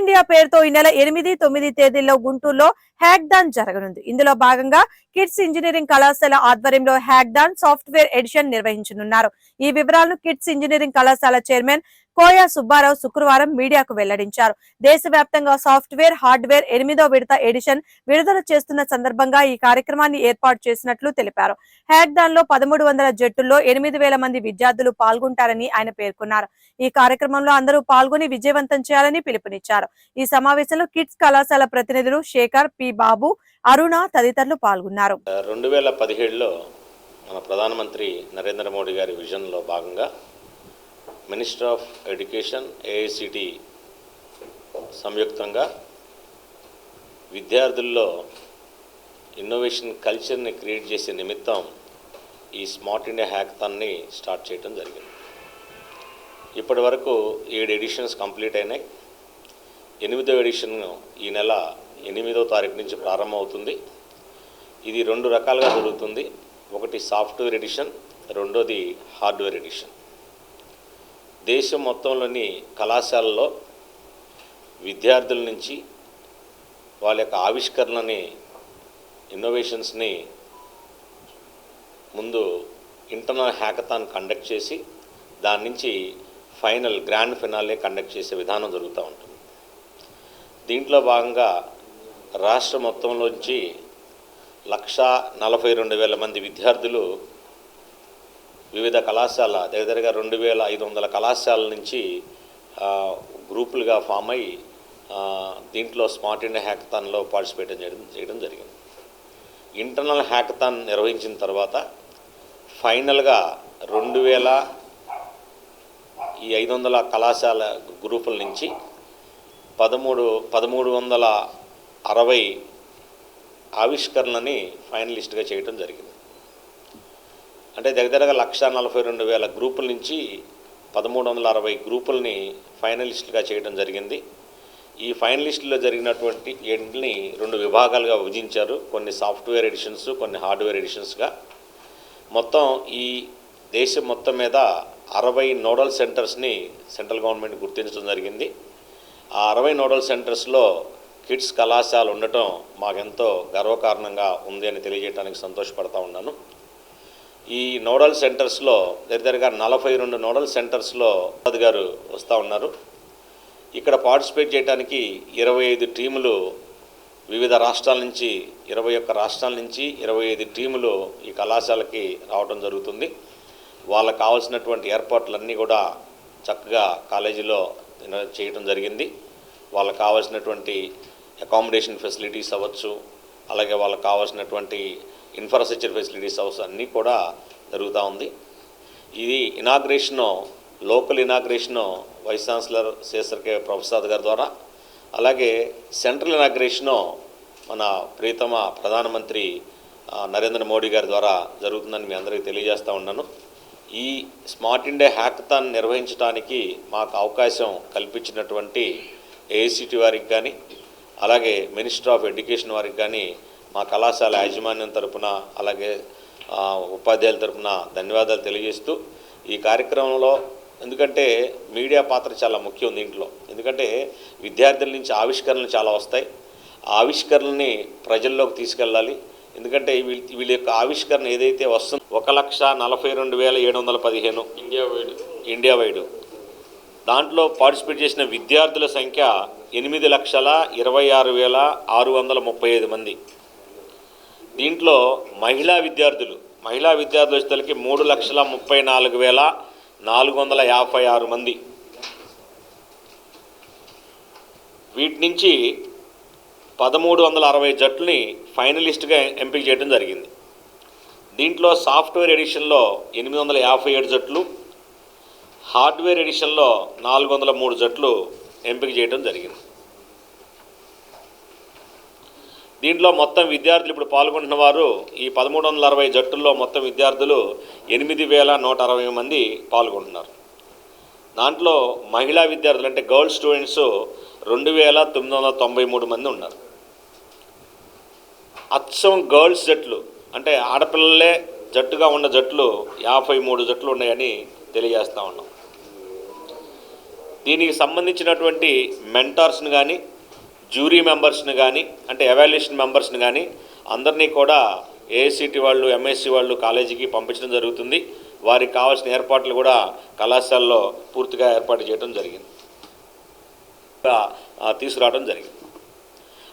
India పేరుతో ఈ నెల ఎనిమిది తొమ్మిది తేదీల్లో గుంటూరులో హ్యాక్డాన్ జరగనుంది. ఇందులో భాగంగా కిడ్స్ ఇంజనీరింగ్ కళాశాల ఆధ్వర్యంలో హ్యాక్డాన్ సాఫ్ట్వేర్ ఎడిషన్ నిర్వహించనున్నారు. ఈ వివరాలను కిడ్స్ ఇంజనీరింగ్ కళాశాల చైర్మన్ కోయా సుబ్బారావు శుక్రవారం మీడియాకు వెల్లడించారు. దేశవ్యాప్తంగా సాఫ్ట్వేర్ హార్డ్వేర్ ఎనిమిదో విడత ఎడిషన్ విడుదల చేస్తున్న సందర్భంగా ఈ కార్యక్రమాన్ని ఏర్పాటు చేసినట్లు తెలిపారు. హ్యాక్దాన్లో పదమూడు వందల జట్టుల్లో ఎనిమిది వేల మంది విద్యార్థులు పాల్గొంటారని ఆయన పేర్కొన్నారు. ఈ కార్యక్రమంలో అందరూ పాల్గొని విజయవంతం చేయాలని పిలుపునిచ్చారు. ఈ సమావేశంలో కిడ్స్ కళాశాల ప్రతినిధులు శేఖర్ పి. బాబు అరుణ తదితరులు పాల్గొన్నారు. రెండు వేల పదిహేడులో మన ప్రధానమంత్రి నరేంద్ర మోడీ గారి విజన్లో భాగంగా మినిస్టర్ ఆఫ్ ఎడ్యుకేషన్ ఏఐసిటి సంయుక్తంగా విద్యార్థుల్లో ఇన్నోవేషన్ కల్చర్ని క్రియేట్ చేసే నిమిత్తం ఈ స్మార్ట్ ఇండియా హ్యాక్థాన్ని స్టార్ట్ చేయడం జరిగింది. ఇప్పటి వరకు ఏడు ఎడిషన్స్ కంప్లీట్ అయినాయి. ఎనిమిదో ఎడిషన్ ఈ నెల ఎనిమిదో తారీఖు నుంచి ప్రారంభమవుతుంది. ఇది రెండు రకాలుగా జరుగుతుంది. ఒకటి సాఫ్ట్వేర్ ఎడిషన్ రెండోది హార్డ్వేర్ ఎడిషన్ దేశం మొత్తంలోని కళాశాలలో విద్యార్థుల నుంచి వాళ్ళ యొక్క ఆవిష్కరణని ఇన్నోవేషన్స్ని ముందు ఇంటర్నల్ హ్యాకథాన్ కండక్ట్ చేసి దాని నుంచి ఫైనల్ గ్రాండ్ ఫినాలే కండక్ట్ చేసే విధానం జరుగుతూ ఉంటుంది. దీంట్లో భాగంగా రాష్ట్ర మొత్తంలోంచి లక్షా నలభై రెండు వేల మంది విద్యార్థులు వివిధ కళాశాల దగ్గరగా రెండు వేల ఐదు వందల కళాశాలల నుంచి గ్రూపులుగా ఫామ్ అయ్యి దీంట్లో స్మార్ట్ ఇండియా హ్యాకథాన్లో పార్టిసిపేట్ చేయడం చేయడం జరిగింది. ఇంటర్నల్ హ్యాకథాన్ నిర్వహించిన తర్వాత ఫైనల్గా రెండు వేల ఈ ఐదు వందల కళాశాల గ్రూపుల నుంచి పదమూడు పదమూడు వందల అరవై ఆవిష్కరణని ఫైనలిస్ట్గా చేయడం జరిగింది. అంటే దగ్గరగా లక్ష నలభై రెండు వేల గ్రూపుల నుంచి పదమూడు వందల అరవై గ్రూపుల్ని ఫైనలిస్టులుగా చేయడం జరిగింది. ఈ ఫైనలిస్టులో జరిగినటువంటి ఏంటిని రెండు విభాగాలుగా విభజించారు. కొన్ని సాఫ్ట్వేర్ ఎడిషన్స్ కొన్ని హార్డ్వేర్ ఎడిషన్స్గా. మొత్తం ఈ దేశం మొత్తం మీద అరవై నోడల్ సెంటర్స్ని సెంట్రల్ గవర్నమెంట్ గుర్తించడం జరిగింది. ఆ అరవై నోడల్ సెంటర్స్లో కిడ్స్ కళాశాల ఉండటం మాకెంతో గర్వకారణంగా ఉంది అని తెలియజేయడానికి సంతోషపడతా ఉన్నాను. ఈ నోడల్ సెంటర్స్లో దగ్గరగా నలభై రెండు నోడల్ సెంటర్స్లో ప్రసాద్ గారు వస్తూ ఉన్నారు. ఇక్కడ పార్టిసిపేట్ చేయడానికి ఇరవై ఐదు టీములు వివిధ రాష్ట్రాల నుంచి ఇరవై ఒక్క రాష్ట్రాల నుంచి ఇరవై ఐదు టీములు ఈ కళాశాలకి రావడం జరుగుతుంది. వాళ్ళకు కావాల్సినటువంటి ఏర్పాట్లన్నీ కూడా చక్కగా కాలేజీలో చేయడం జరిగింది. వాళ్ళకు కావాల్సినటువంటి అకామిడేషన్ ఫెసిలిటీస్ అవ్వచ్చు అలాగే వాళ్ళకి కావాల్సినటువంటి ఇన్ఫ్రాస్ట్రక్చర్ ఫెసిలిటీస్ హౌస్ అన్నీ కూడా జరుగుతూ ఉంది. ఇది inauguration local inauguration vice chancellor Sekhar K Prasad గారి ద్వారా అలాగే సెంట్రల్ ఇనాగ్రేషను మన ప్రీతమ ప్రధానమంత్రి నరేంద్ర మోడీ గారి ద్వారా జరుగుతుందని మీ అందరికీ తెలియజేస్తూ ఉన్నాను. ఈ స్మార్ట్ ఇండియా హ్యాకథాన్ నిర్వహించడానికి మాకు అవకాశం కల్పించినటువంటి ఏఐసిటి వారికి కానీ అలాగే మినిస్టర్ ఆఫ్ ఎడ్యుకేషన్ వారికి కానీ మా కళాశాల యాజమాన్యం తరపున అలాగే ఉపాధ్యాయుల తరపున ధన్యవాదాలు తెలియజేస్తూ ఈ కార్యక్రమంలో ఎందుకంటే మీడియా పాత్ర చాలా ముఖ్యం దీంట్లో. ఎందుకంటే విద్యార్థుల నుంచి ఆవిష్కరణలు చాలా వస్తాయి. ఆ ఆవిష్కరణని ప్రజల్లోకి తీసుకెళ్ళాలి. ఎందుకంటే వీళ్ళ వీళ్ళ యొక్క ఆవిష్కరణ ఏదైతే వస్తుందో ఒక లక్ష నలభై రెండు వేల ఏడు వందల పదిహేను. India wide. India wide. దాంట్లో పార్టిసిపేట్ చేసిన విద్యార్థుల సంఖ్య ఎనిమిది లక్షల ఇరవై ఆరు వేల ఆరు వందల ముప్పై ఐదు మంది. దీంట్లో మహిళా విద్యార్థులు మహిళా విద్యార్థుల వచ్చేసరికి మూడు లక్షల ముప్పై నాలుగు వేల నాలుగు వందల యాభై ఆరు మంది. వీటి నుంచి పదమూడు వందల అరవై జట్లని ఫైనలిస్ట్గా ఎంపిక చేయడం జరిగింది. దీంట్లో సాఫ్ట్వేర్ ఎడిషన్లో ఎనిమిది వందల యాభై ఏడు జట్లు హార్డ్వేర్ ఎడిషన్లో నాలుగు వందల మూడు జట్లు ఎంపిక చేయడం జరిగింది. దీంట్లో మొత్తం విద్యార్థులు ఇప్పుడు పాల్గొంటున్న వారు ఈ పదమూడు వందల అరవై జట్టుల్లో మొత్తం విద్యార్థులు ఎనిమిది వేల నూట అరవై మంది పాల్గొంటున్నారు. దాంట్లో మహిళా విద్యార్థులు అంటే గర్ల్స్ స్టూడెంట్స్ రెండు వేల తొమ్మిది వందల తొంభై మూడు మంది ఉన్నారు. అచ్చం గర్ల్స్ జట్లు అంటే ఆడపిల్లలే జట్టుగా ఉన్న జట్లు యాభై మూడు జట్లు ఉన్నాయని తెలియజేస్తూ ఉన్నాం. దీనికి సంబంధించినటువంటి మెంటార్స్ని కానీ జ్యూరీ మెంబర్స్ని కానీ అంటే ఎవాల్యుయేషన్ మెంబర్స్ని కానీ అందరినీ కూడా ఏఐసిటి వాళ్ళు ఎంఎస్సి వాళ్ళు కాలేజీకి పంపించడం జరుగుతుంది. వారికి కావాల్సిన ఏర్పాట్లు కూడా కళాశాలలో పూర్తిగా ఏర్పాటు చేయడం జరిగింది. తీసుకురావడం జరిగింది.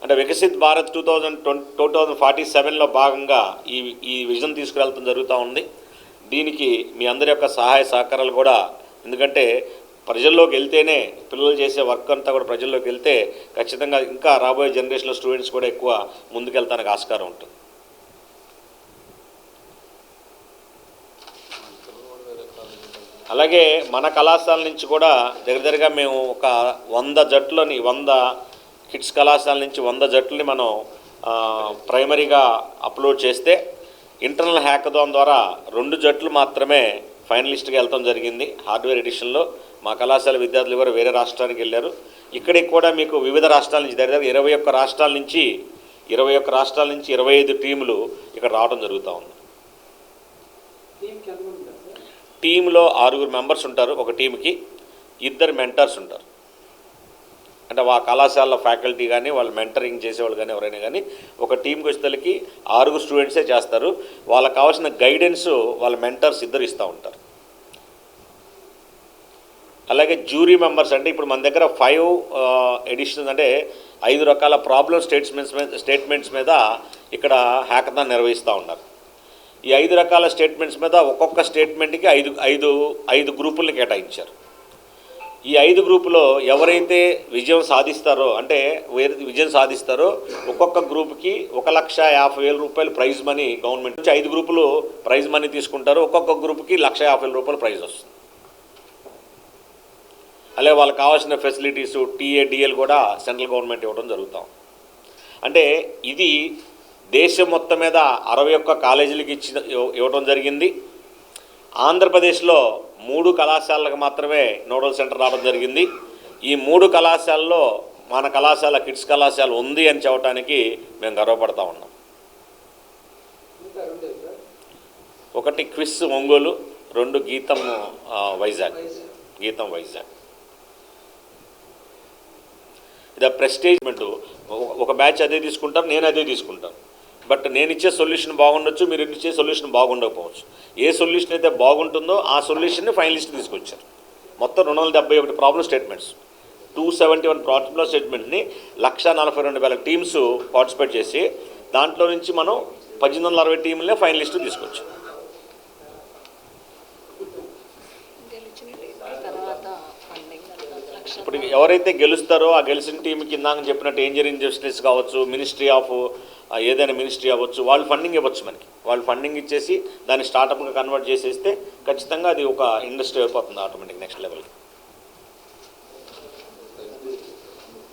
అంటే Viksit Bharat two thousand twenty two thousand forty సెవెన్లో భాగంగా ఈ ఈ విజన్ తీసుకురావడం జరుగుతూ ఉంది. దీనికి మీ అందరి యొక్క సహాయ సహకారాలు కూడా ఎందుకంటే ప్రజల్లోకి వెళ్తేనే పిల్లలు చేసే వర్క్ అంతా కూడా ప్రజల్లోకి వెళ్తే ఖచ్చితంగా ఇంకా రాబోయే జనరేషన్లో స్టూడెంట్స్ కూడా ఎక్కువ ముందుకెళ్తానికి ఆస్కారం ఉంటుంది. అలాగే మన కళాశాల నుంచి కూడా దగ్గర దగ్గరగా మేము ఒక వంద జట్లని వంద కిడ్స్ కళాశాల నుంచి వంద జట్లని మనం ప్రైమరీగా అప్లోడ్ చేస్తే ఇంటర్నల్ హ్యాకథాన్ ద్వారా రెండు జట్లు మాత్రమే ఫైనలిస్ట్గా వెళ్తాం జరిగింది హార్డ్వేర్ ఎడిషన్లో. మా కళాశాల విద్యార్థులు ఎవరు వేరే రాష్ట్రానికి వెళ్ళారు. ఇక్కడికి కూడా మీకు వివిధ రాష్ట్రాల నుంచి దగ్గర ఇరవై ఒక్క రాష్ట్రాల నుంచి ఇరవై ఒక్క రాష్ట్రాల నుంచి ఇరవై ఐదు టీములు ఇక్కడ రావడం జరుగుతూ ఉంది. టీంలో ఆరుగురు మెంబర్స్ ఉంటారు ఒక టీంకి ఇద్దరు మెంటర్స్ ఉంటారు. అంటే వా కళాశాల ఫ్యాకల్టీ కానీ వాళ్ళు మెంటరింగ్ చేసేవాళ్ళు కానీ ఎవరైనా కానీ ఒక టీంకి వచ్చేతలకి ఆరుగురు స్టూడెంట్సే చేస్తారు. వాళ్ళకి కావాల్సిన గైడెన్స్ వాళ్ళ మెంటర్స్ ఇద్దరు ఇస్తూ ఉంటారు. అలాగే జ్యూరీ మెంబర్స్ అంటే ఇప్పుడు మన దగ్గర ఫైవ్ ఎడిషన్స్ అంటే ఐదు రకాల ప్రాబ్లమ్ స్టేట్మెంట్స్ మీద స్టేట్మెంట్స్ మీద ఇక్కడ హ్యాకథాన్ నిర్వహిస్తూ ఉన్నారు. ఈ ఐదు రకాల స్టేట్మెంట్స్ మీద ఒక్కొక్క స్టేట్మెంట్కి ఐదు ఐదు ఐదు గ్రూపుల్ని కేటాయించారు. ఈ ఐదు గ్రూపులో ఎవరైతే విజయం సాధిస్తారో అంటే విజయం సాధిస్తారో ఒక్కొక్క గ్రూప్కి ఒక లక్ష యాభై వేల రూపాయలు ప్రైజ్ మనీ గవర్నమెంట్ నుంచి ఐదు గ్రూపులు ప్రైజ్ మనీ తీసుకుంటారు. ఒక్కొక్క గ్రూప్కి లక్ష యాభై వేల రూపాయలు ప్రైజ్ వస్తుంది. అలాగే వాళ్ళకి కావాల్సిన ఫెసిలిటీస్ టీఏడిఎల్ కూడా సెంట్రల్ గవర్నమెంట్ ఇవ్వడం జరుగుతాం. అంటే ఇది దేశం మొత్తం మీద అరవై ఒక్క కాలేజీలకు ఇచ్చిన ఇవ్వడం జరిగింది. ఆంధ్రప్రదేశ్లో మూడు కళాశాలకు మాత్రమే నోడల్ సెంటర్ రావడం జరిగింది. ఈ మూడు కళాశాలలో మన కళాశాల కిడ్స్ కళాశాల ఉంది అని చెప్పడానికి మేము గర్వపడతా ఉన్నాం. ఒకటి క్విస్ ఒంగోలు రెండు గీతం వైజాగ్. గీతం వైజాగ్. ఇది ప్రెస్టేజ్మెంట్ ఒక బ్యాచ్ అదే తీసుకుంటారు నేను అదే తీసుకుంటాను బట్ నేను ఇచ్చే సొల్యూషన్ బాగుండొచ్చు మీరు ఇచ్చే సొల్యూషన్ బాగుండకపోవచ్చు. ఏ సొల్యూషన్ అయితే బాగుంటుందో ఆ సొల్యూషన్ని ఫైనలిస్ట్ తీసుకొచ్చారు. మొత్తం రెండు వందల డెబ్బై ఒకటి problem statements two seventy one problem స్టేట్మెంట్ని లక్ష నలభై రెండు వేల టీమ్స్ పార్టిసిపేట్ చేసి దాంట్లో నుంచి మనం పద్దెనిమిది వందల అరవై టీంలే ఫైనలిస్ట్ తీసుకొచ్చాం గెలిచిన టీంకి తర్వాత ఫండింగ్ లక్ష ఇప్పుడు ఎవరైతే గెలుస్తారో ఆ గెలిచిన టీం కింద చెప్పినట్టు ఏంజరింగ్ జస్టిస్ కావచ్చు మినిస్ట్రీ ఆఫ్ ఏదైనా మినిస్ట్రీ అవ్వచ్చు వాళ్ళు ఫండింగ్ ఇవ్వచ్చు మనకి. వాళ్ళు ఫండింగ్ ఇచ్చేసి దాన్ని స్టార్టప్గా కన్వర్ట్ చేసేస్తే ఖచ్చితంగా అది ఒక ఇండస్ట్రీ అయిపోతుంది ఆటోమేటిక్ నెక్స్ట్ లెవెల్కి